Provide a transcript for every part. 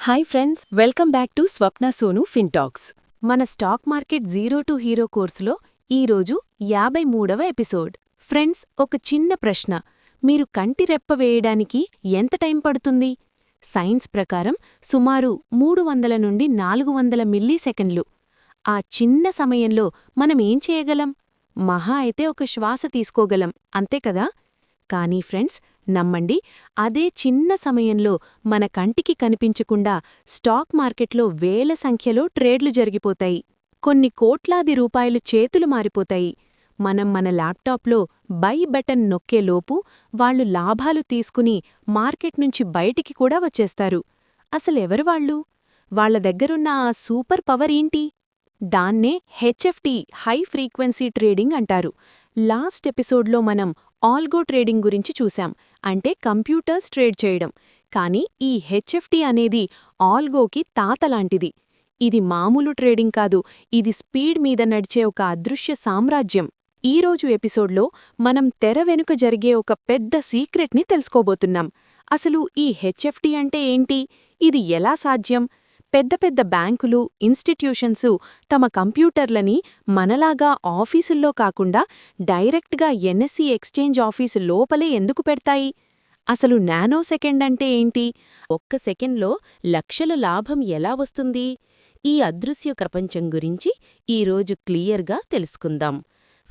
Hi friends welcome back to Swapna Sonu Fintalks మన stock market zero to hero కోర్సులో ఈరోజు యాభై మూడవ ఎపిసోడ్ ఫ్రెండ్స్ ఒక చిన్న ప్రశ్న. మీరు కంటి రెప్ప వేయడానికి ఎంత టైం పడుతుంది? సైన్స్ ప్రకారం సుమారు మూడు వందల నుండి నాలుగు వందల మిల్లీసెకండ్లు ఆ చిన్న సమయంలో మనం ఏం చేయగలం? మహా అయితే ఒక శ్వాస తీసుకోగలం అంతే కదా? కానీ ఫ్రెండ్స్ నమ్మండి. అదే చిన్న సమయంలో మన కంటికి కనిపించకుండా స్టాక్ మార్కెట్లో వేల సంఖ్యలో ట్రేడ్లు జరిగిపోతాయి. కొన్ని కోట్లాది రూపాయలు చేతులు మారిపోతాయి. మనం మన ల్యాప్టాప్లో బై బటన్ నొక్కేలోపు వాళ్ళు లాభాలు తీసుకుని మార్కెట్ నుంచి బయటికి కూడా వచ్చేస్తారు. అసలెవరు వాళ్ళు? వాళ్ళ దగ్గరున్న ఆ సూపర్ పవర్ ఏంటి? దాన్నే హెచ్ఎఫ్టి హై ఫ్రీక్వెన్సీ ట్రేడింగ్ అంటారు. లాస్ట్ ఎపిసోడ్లో మనం ఆల్గో ట్రేడింగ్ గురించి చూశాం. అంటే కంప్యూటర్స్ ట్రేడ్ చేయడం. కానీ ఈ హెచ్ఎఫ్టి అనేది ఆల్గోకి తాతలాంటిది ఇది మామూలు ట్రేడింగ్ కాదు. ఇది స్పీడ్ మీద నడిచే ఒక అదృశ్య సామ్రాజ్యం. ఈరోజు ఎపిసోడ్లో మనం తెర వెనుక జరిగే ఒక పెద్ద సీక్రెట్ని తెలుసుకోబోతున్నాం. అసలు ఈ హెచ్ఎఫ్టీ అంటే ఏంటి? ఇది ఎలా సాధ్యం? పెద్ద పెద్ద బ్యాంకులు ఇన్స్టిట్యూషన్సు తమ కంప్యూటర్లని మనలాగా ఆఫీసుల్లో కాకుండా డైరెక్ట్గా ఎన్ఎస్సీ ఎక్స్చేంజ్ ఆఫీసు లోపలే ఎందుకు పెడతాయి? అసలు నానో సెకండ్ అంటే ఏంటి? ఒక్క సెకండ్లో లక్షల లాభం ఎలా వస్తుంది? ఈ అదృశ్య ప్రపంచం గురించి ఈరోజు క్లియర్గా తెలుసుకుందాం.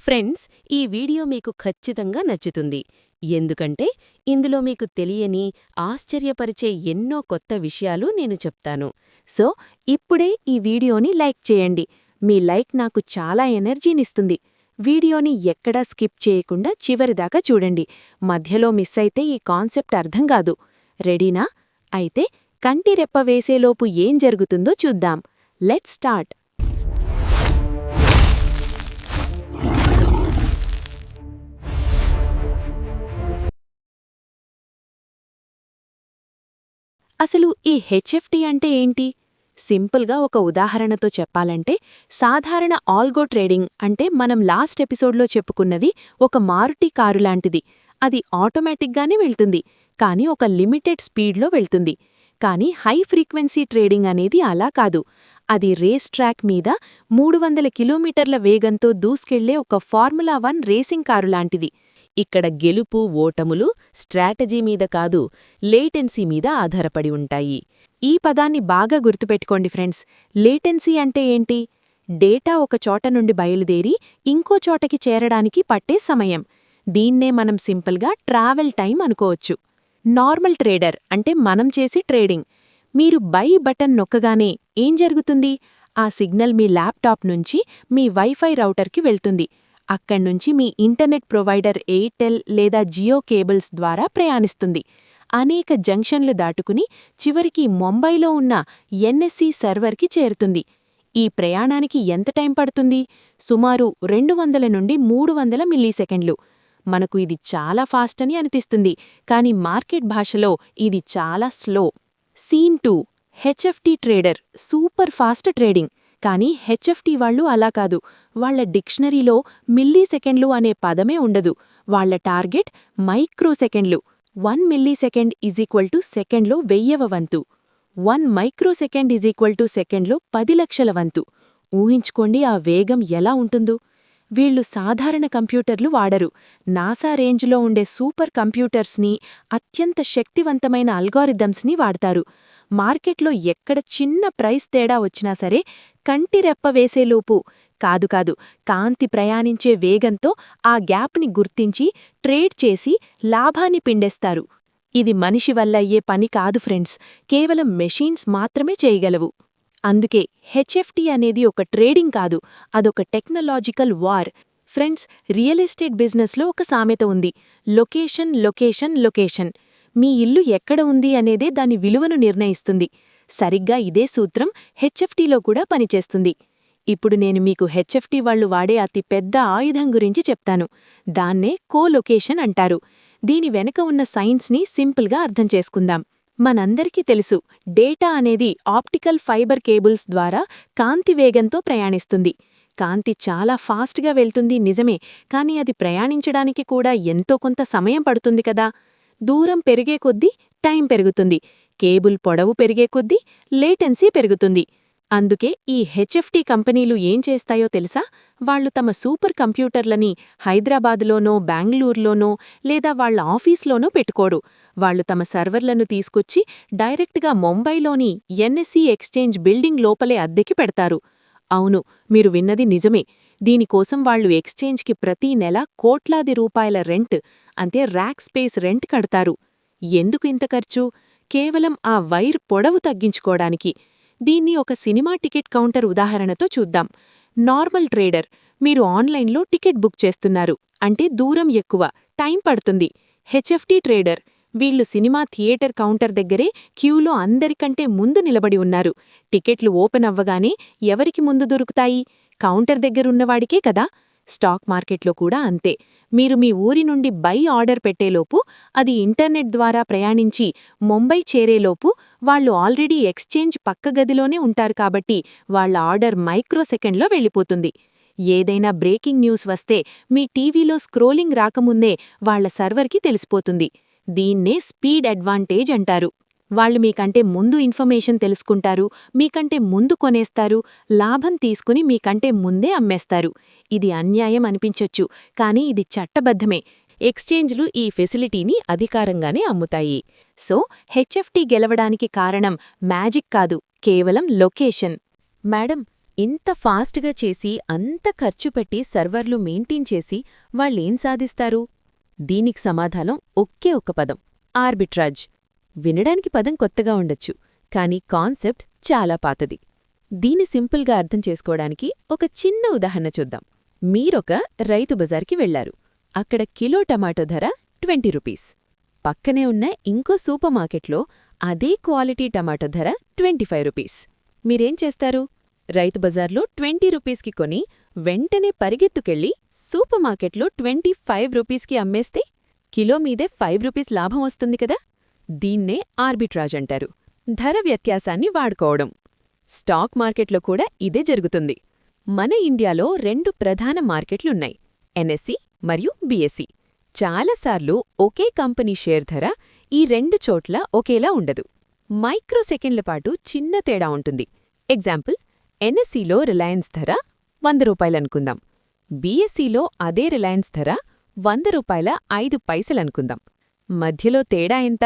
ఫ్రెండ్స్ ఈ వీడియో మీకు ఖచ్చితంగా నచ్చుతుంది. ఎందుకంటే ఇందులో మీకు తెలియని ఆశ్చర్యపరిచే ఎన్నో కొత్త విషయాలు నేను చెప్తాను. సో ఇప్పుడే ఈ వీడియోని లైక్ చేయండి. మీ లైక్ నాకు చాలా ఎనర్జీనిస్తుంది. వీడియోని ఎక్కడా స్కిప్ చేయకుండా చివరిదాకా చూడండి. మధ్యలో మిస్ అయితే ఈ కాన్సెప్ట్ అర్థం కాదు. రెడీనా? అయితే కంటి రెప్ప వేసేలోపు ఏం జరుగుతుందో చూద్దాం. Let start. అసలు ఈ హెచ్ఎఫ్టి అంటే ఏంటి? సింపుల్గా ఒక ఉదాహరణతో చెప్పాలంటే సాధారణ ఆల్గో ట్రేడింగ్ అంటే మనం లాస్ట్ ఎపిసోడ్లో చెప్పుకున్నది ఒక మారుటి కారు లాంటిది. అది ఆటోమేటిక్గానే వెళ్తుంది కానీ ఒక లిమిటెడ్ స్పీడ్లో వెళ్తుంది. కానీ హై ఫ్రీక్వెన్సీ ట్రేడింగ్ అనేది అలా కాదు. అది రేస్ ట్రాక్ మీద మూడు వందల కిలోమీటర్ల వేగంతో దూసుకెళ్ళే ఒక ఫార్ములా వన్ రేసింగ్ కారు లాంటిది. ఇక్కడ గెలుపు ఓటములు స్ట్రాటజీ మీద కాదు లేటెన్సీ మీద ఆధారపడి ఉంటాయి. ఈ పదాన్ని బాగా గుర్తుపెట్టుకోండి ఫ్రెండ్స్. లేటెన్సీ అంటే ఏంటి? డేటా ఒక చోట నుండి బయలుదేరి ఇంకో చోటకి చేరడానికి పట్టే సమయం. దీన్నే మనం సింపుల్గా ట్రావెల్ టైం అనుకోవచ్చు. నార్మల్ ట్రేడర్ అంటే మనం చేసి ట్రేడింగ్. మీరు బై బటన్ నొక్కగానే ఏం జరుగుతుంది? ఆ సిగ్నల్ మీ ల్యాప్టాప్ నుంచి మీ వైఫై రౌటర్కి వెళ్తుంది. అక్కడ్నుంచి మీ ఇంటర్నెట్ ప్రొవైడర్ ఎయిర్టెల్ లేదా జియో కేబుల్స్ ద్వారా ప్రయాణిస్తుంది. అనేక జంక్షన్లు దాటుకుని చివరికి ముంబైలో ఉన్న ఎన్ఎస్సి సర్వర్కి చేరుతుంది. ఈ ప్రయాణానికి ఎంత టైం పడుతుంది? సుమారు రెండు వందల నుండి మూడు వందల మిల్లీసెకండ్లు. మనకు ఇది చాలా ఫాస్ట్ అని అనిపిస్తుంది కానీ మార్కెట్ భాషలో ఇది చాలా slow. Scene two HFT trader super fast trading. కానీ హెచ్ఎఫ్టీ వాళ్ళు అలా కాదు. వాళ్ళ డిక్షనరీలో మిల్లీ సెకండ్లు అనే పదమే ఉండదు. వాళ్ళ టార్గెట్ మైక్రో సెకండ్లు one millisecond is equal to సెకండ్లో వెయ్యవ వంతు. One microsecond is equal to సెకండ్లో పది లక్షల వంతు. ఊహించుకోండి ఆ వేగం ఎలా ఉంటుందో. వీళ్ళు సాధారణ కంప్యూటర్లు వాడరు. నాసా రేంజ్లో ఉండే సూపర్ కంప్యూటర్స్ని అత్యంత శక్తివంతమైన అల్గారిథమ్స్ని వాడతారు. మార్కెట్లో ఎక్కడ చిన్న ప్రైస్ తేడా వచ్చినా సరే కంటిరెప్ప వేసేలోపు కాదు కాదు కాంతి ప్రయాణించే వేగంతో ఆ గ్యాప్ని గుర్తించి ట్రేడ్ చేసి లాభాన్ని పిండేస్తారు. ఇది మనిషి వల్ల అయ్యే పని కాదు ఫ్రెండ్స్ కేవలం మెషీన్స్ మాత్రమే చేయగలవు. అందుకే హెచ్ఎఫ్టీ అనేది ఒక ట్రేడింగ్ కాదు అదొక technological war. Friends real estate బిజినెస్లో ఒక సామెత ఉంది లొకేషన్ లొకేషన్ లొకేషన్. మీ ఇల్లు ఎక్కడ ఉంది అనేదే దాని విలువను నిర్ణయిస్తుంది. సరిగ్గా ఇదే సూత్రం హెచ్ఎఫ్టీలో కూడా పనిచేస్తుంది. ఇప్పుడు నేను మీకు హెచ్ఎఫ్టీ వాళ్ళు వాడే అతి పెద్ద ఆయుధం గురించి చెప్తాను. దాన్నే కోలొకేషన్ అంటారు. దీని వెనక ఉన్న సైన్స్ని సింపుల్గా అర్థం చేసుకుందాం. మనందరికీ తెలుసు డేటా అనేది ఆప్టికల్ ఫైబర్ కేబుల్స్ ద్వారా కాంతి వేగంతో ప్రయాణిస్తుంది. కాంతి చాలా ఫాస్ట్గా వెళ్తుంది నిజమే కానీ అది ప్రయాణించడానికి కూడా ఎంతో కొంత సమయం పడుతుంది కదా. దూరం పెరిగే కొద్దీ టైం పెరుగుతుంది. కేబుల్ పొడవు పెరిగే కొద్దీ లేటెన్సీ పెరుగుతుంది. అందుకే ఈ హెచ్ఎఫ్టీ కంపెనీలు ఏం చేస్తాయో తెలుసా? వాళ్ళు తమ సూపర్ కంప్యూటర్లని హైదరాబాదులోనో బెంగళూరులోనో లేదా వాళ్ళ ఆఫీస్లోనో పెట్టుకోడు వాళ్ళు తమ సర్వర్లను తీసుకొచ్చి డైరెక్ట్గా ముంబైలోని ఎన్ఎస్సీ ఎక్స్చేంజ్ బిల్డింగ్ లోపలే అద్దెకి పెడతారు. అవును మీరు విన్నది నిజమే. దీనికోసం వాళ్ళు ఎక్స్చేంజ్కి ప్రతీ నెల కోట్లాది రూపాయల రెంట్ అంటే ర్యాక్ స్పేస్ రెంట్ కడతారు. ఎందుకు ఇంత ఖర్చు? కేవలం ఆ వైర్ పొడవు తగ్గించుకోవడానికి దీన్ని ఒక సినిమా టికెట్ కౌంటర్ ఉదాహరణతో చూద్దాం. నార్మల్ ట్రేడర్ మీరు ఆన్లైన్లో టికెట్ బుక్ చేస్తున్నారు. అంటే దూరం ఎక్కువ టైం పడుతుంది. హెచ్ఎఫ్టీ ట్రేడర్ వీళ్ళు సినిమా థియేటర్ కౌంటర్ దగ్గరే క్యూలో అందరికంటే ముందు నిలబడి ఉన్నారు. టికెట్లు ఓపెన్ అవ్వగానే ఎవరికి ముందు దొరుకుతాయి? కౌంటర్ దగ్గరున్నవాడికే కదా. స్టాక్ మార్కెట్లో కూడా అంతే. మీరు మీ ఊరి నుండి బై ఆర్డర్ పెట్టేలోపు అది ఇంటర్నెట్ ద్వారా ప్రయాణించి ముంబై చేరేలోపు వాళ్ళు ఆల్రెడీ ఎక్స్చేంజ్ పక్క గదిలోనే ఉంటారు కాబట్టి వాళ్ళ ఆర్డర్ మైక్రోసెకండ్లో వెళ్ళిపోతుంది. ఏదైనా బ్రేకింగ్ న్యూస్ వస్తే మీ టీవీలో స్క్రోలింగ్ రాకముందే వాళ్ళ సర్వర్కి తెలిసిపోతుంది. దీన్నే స్పీడ్ అడ్వాంటేజ్ అంటారు. వాళ్ళు మీకంటే ముందు ఇన్ఫర్మేషన్ తెలుసుకుంటారు మీకంటే ముందు కొనేస్తారు లాభం తీసుకుని మీకంటే ముందే అమ్మేస్తారు. ఇది అన్యాయం అనిపించొచ్చు కానీ ఇది చట్టబద్ధమే. ఎక్స్చేంజ్లు ఈ ఫెసిలిటీని అధికారంగానే అమ్ముతాయి. సో హెచ్ఎఫ్టీ గెలవడానికి కారణం మ్యాజిక్ కాదు కేవలం లొకేషన్. మేడం ఇంత ఫాస్ట్గా చేసి అంత ఖర్చు పెట్టి సర్వర్లు మెయింటైన్ చేసి వాళ్ళేం సాధిస్తారు? దీనికి సమాధానం ఒకే ఒక పదం ఆర్బిట్రాజ్. వినడానికి పదం కొత్తగా ఉండొచ్చు కానీ కాన్సెప్ట్ చాలా పాతది. దీని సింపుల్గా అర్థం చేసుకోవడానికి ఒక చిన్న ఉదాహరణ చూద్దాం. మీరొక రైతు బజార్కి వెళ్ళారు అక్కడ కిలో టమాటో ధర ట్వంటీ రూపీస్. పక్కనే ఉన్న ఇంకో సూపర్ మార్కెట్లో అదే క్వాలిటీ టమాటో ధర ట్వంటీ ఫైవ్ రూపీస్. మీరేం చేస్తారు? రైతు బజార్లో ట్వంటీ రూపీస్కి కొని వెంటనే పరిగెత్తుకెళ్ళి సూపర్ మార్కెట్లో ట్వంటీ ఫైవ్ రూపీస్కి అమ్మేస్తే కిలో మీదే ఫైవ్ రూపీస్ లాభం వస్తుంది కదా? దీన్నే ఆర్బిట్రాజ్ అంటారు. ధర వ్యత్యాసాన్ని వాడుకోవడం. స్టాక్ మార్కెట్లో కూడా ఇదే జరుగుతుంది. మన ఇండియాలో రెండు ప్రధాన మార్కెట్లున్నాయి. ఎన్ఎస్సి మరియు బీఎస్సీ. చాలాసార్లు ఒకే కంపెనీ షేర్ ధర ఈ రెండు చోట్ల ఒకేలా ఉండదు. మైక్రోసెకండ్ల పాటు చిన్న తేడా ఉంటుంది. ఎగ్జాంపుల్ ఎన్ఎస్సిలో రిలయన్స్ ధర వంద రూపాయలనుకుందాం బీఎస్సీలో అదే రిలయన్స్ ధర వంద రూపాయల ఐదు పైసలనుకుందాం మధ్యలో తేడా ఎంత?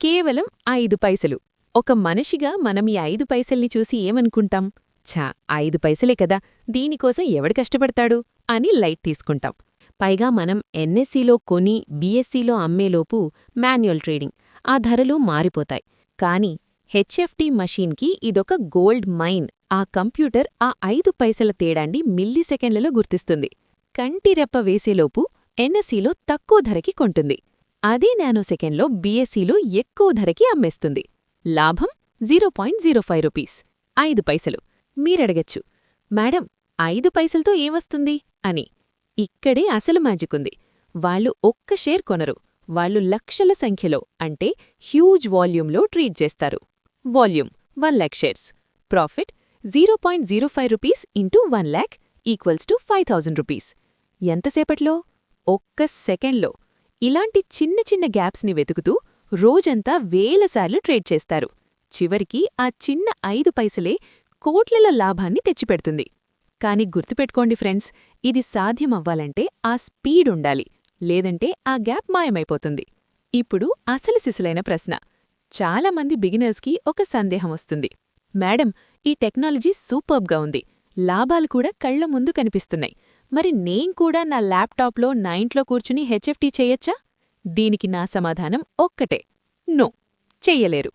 కేవలం ఐదు పైసలు. ఒక మనిషిగా మనం ఈ ఐదు పైసల్ని చూసి ఏమనుకుంటాం? ఛా ఐదు పైసలే కదా దీనికోసం ఎవడు కష్టపడతాడు? అని లైట్ తీసుకుంటాం. పైగా మనం ఎన్ఎస్సీలో కొని బీఎస్సీలో అమ్మేలోపు మాన్యువల్ ట్రేడింగ్. ఆ ధరలు మారిపోతాయి. కాని హెచ్ఎఫ్టీ మషీన్కి ఇదొక గోల్డ్ మైన్. ఆ కంప్యూటర్ ఆ ఐదు పైసల తేడాన్ని మిల్లీసెకండ్లలో గుర్తిస్తుంది. కంటిరెప్ప వేసేలోపు ఎన్ఎస్సీలో తక్కువ ధరకి కొంటుంది. అదే నానోసెకండ్లో బీఎస్సీలు ఎక్కువ ధరకి అమ్మేస్తుంది. లాభం zero point zero five rupees. ఐదు పైసలు. మీరడగచ్చు. మేడం ఐదు పైసలతో ఏమొస్తుంది? అని. ఇక్కడే అసలు మ్యాజిక్ వాళ్ళు ఒక్క షేర్ కొనరు. వాళ్ళు లక్షల సంఖ్యలో అంటే హ్యూజ్ వాల్యూమ్లో ట్రీట్ చేస్తారు. Volume one lakh shares. Profit zero point zero five rupees into one lakh equals to five thousand rupees. ఎంతసేపట్లో? ఒక్క సెకండ్లో. ఇలాంటి చిన్న చిన్న గ్యాప్స్ని వెతుకుతూ రోజంతా వేలసార్లు ట్రేడ్ చేస్తారు. చివరికి ఆ చిన్న ఐదు పైసలే కోట్లల లాభాన్ని తెచ్చిపెడుతుంది. కాని గుర్తుపెట్టుకోండి ఫ్రెండ్స్ ఇది సాధ్యమవ్వాలంటే ఆ స్పీడ్ ఉండాలి లేదంటే ఆ గ్యాప్ మాయమైపోతుంది. ఇప్పుడు అసలు సిసలైన ప్రశ్న. చాలామంది బిగినర్స్కి ఒక సందేహం వస్తుంది. మేడం ఈ టెక్నాలజీ సూపర్బ్గా ఉంది. లాభాలు కూడా కళ్ళ ముందు కనిపిస్తున్నాయి. మరి నేను కూడా నా ల్యాప్టాప్లో నా ఇంట్లో కూర్చుని హెచ్ఎఫ్టీ చెయ్యొచ్చా దీనికి నా సమాధానం ఒక్కటే. నో చెయ్యలేరు.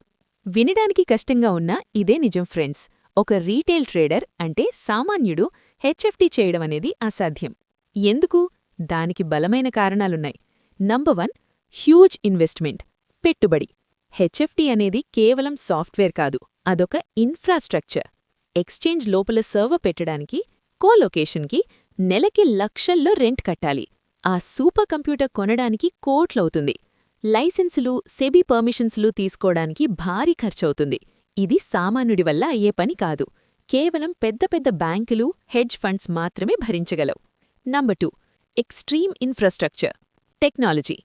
వినడానికి కష్టంగా ఉన్నా ఇదే నిజం ఫ్రెండ్స్. ఒక రీటైల్ ట్రేడర్ అంటే సామాన్యుడు హెచ్ఎఫ్టీ చేయడం అనేది అసాధ్యం. ఎందుకు? దానికి బలమైన కారణాలున్నాయి. నంబర్ వన్ హ్యూజ్ ఇన్వెస్ట్మెంట్ పెట్టుబడి. హెచ్ఎఫ్టీ అనేది కేవలం సాఫ్ట్వేర్ కాదు అదొక ఇన్ఫ్రాస్ట్రక్చర్. ఎక్స్చేంజ్ లోపల సర్వ పెట్టడానికి కోలొకేషన్కి నెలకి లక్షల్లో రెంట్ కట్టాలి. ఆ సూపర్ కంప్యూటర్ కొనడానికి కోట్లవుతుంది. లైసెన్సులు సెబీ పర్మిషన్స్లు తీసుకోవడానికి భారీ ఖర్చవుతుంది. ఇది సామాన్యుడి వల్ల అయ్యే పని కాదు. కేవలం పెద్ద పెద్ద బ్యాంకులు హెడ్జ్ ఫండ్స్ మాత్రమే భరించగలవు. Number two extreme infrastructure technology.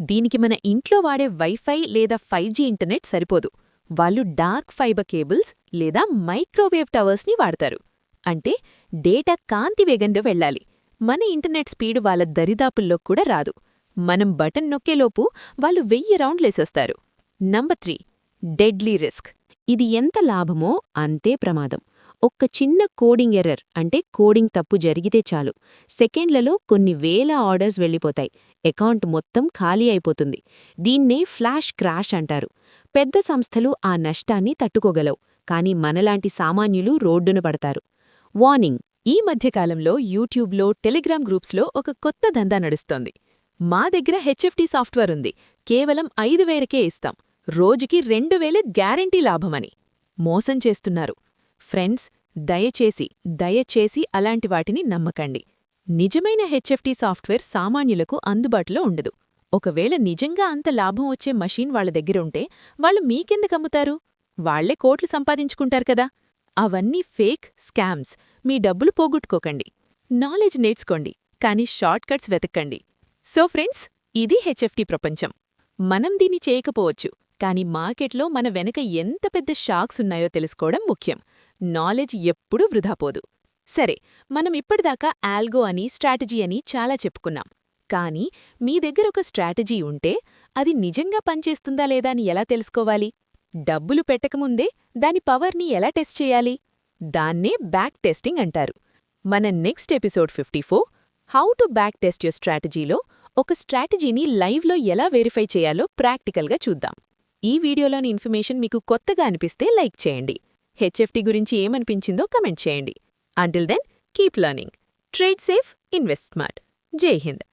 దీనికి మన ఇంట్లో వాడే వైఫై లేదా ఫైవ్ ఇంటర్నెట్ సరిపోదు. వాళ్ళు డార్క్ ఫైబర్ కేబుల్స్ లేదా మైక్రోవేవ్ టవర్స్ని వాడతారు. అంటే డేటా కాంతి వేగంలో వెళ్ళాలి. మన ఇంటర్నెట్ స్పీడ్ వాళ్ళ దరిదాపుల్లో కూడా రాదు. మనం బటన్ నొక్కేలోపు వాళ్ళు వెయ్యి రౌండ్లేసేస్తారు నంబర్ త్రీ డెడ్లీ రిస్క్. ఇది ఎంత లాభమో అంతే ప్రమాదం. ఒక్క చిన్న కోడింగ్ ఎర్రర్ అంటే కోడింగ్ తప్పు జరిగితే చాలు. సెకండ్లలో కొన్ని వేల ఆర్డర్స్ వెళ్ళిపోతాయి. అకౌంట్ మొత్తం ఖాళీ అయిపోతుంది. దీన్నే ఫ్లాష్ క్రాష్ అంటారు. పెద్ద సంస్థలు ఆ నష్టాన్ని తట్టుకోగలవు. కానీ మనలాంటి సామాన్యులు రోడ్డున పడతారు. వార్నింగ్ ఈ మధ్యకాలంలో యూట్యూబ్లో టెలిగ్రామ్ గ్రూప్స్లో ఒక కొత్త దందా నడుస్తోంది. మా దగ్గర హెచ్ఎఫ్టీ సాఫ్ట్వేర్ ఉంది. కేవలం ఐదు వేలకే ఇస్తాం. రోజుకి రెండు వేలే గ్యారంటీ లాభమని. మోసం చేస్తున్నారు. ఫ్రెండ్స్ దయచేసి దయచేసి అలాంటి వాటిని నమ్మకండి. నిజమైన హెచ్ఎఫ్టీ సాఫ్ట్వేర్ సామాన్యులకు అందుబాటులో ఉండదు. ఒకవేళ నిజంగా అంత లాభం వచ్చే మషీన్ వాళ్ళ దగ్గరుంటే వాళ్ళు మీకెందుకమ్ముతారు వాళ్ళే కోట్లు సంపాదించుకుంటారు కదా. అవన్నీ ఫేక్ స్కామ్స్. మీ డబ్బులు పోగొట్టుకోకండి. నాలెడ్జ్ నేర్చుకోండి. కానీ షార్ట్ కట్స్ వెతక్కండి సో ఫ్రెండ్స్ ఇది హెచ్ఎఫ్టీ ప్రపంచం. మనం దీన్ని చేయకపోవచ్చు. కానీ మార్కెట్లో మన వెనక ఎంత పెద్ద షాక్స్ ఉన్నాయో తెలుసుకోవడం ముఖ్యం. నాలెడ్జ్ ఎప్పుడూ వృధాపోదు సరే మనం ఇప్పటిదాకా ఆల్గో అని స్ట్రాటజీ అని చాలా చెప్పుకున్నాం. కానీ మీ దగ్గర ఒక స్ట్రాటజీ ఉంటే అది నిజంగా పనిచేస్తుందా లేదా అని ఎలా తెలుసుకోవాలి? డబ్బులు పెట్టకముందే దాని పవర్ని ఎలా టెస్ట్ చేయాలి? దాన్నే బ్యాక్ టెస్టింగ్ అంటారు. మన next episode fifty four how to back test your స్ట్రాటజీలో ఒక స్ట్రాటజీని లైవ్లో ఎలా వెరిఫై చేయాలో ప్రాక్టికల్గా చూద్దాం. ఈ వీడియోలోని ఇన్ఫర్మేషన్ మీకు కొత్తగా అనిపిస్తే లైక్ చేయండి. హెచ్ఎఫ్టీ గురించి ఏమనిపించిందో కమెంట్ చేయండి. Until then keep learning trade safe invest smart జై హింద్.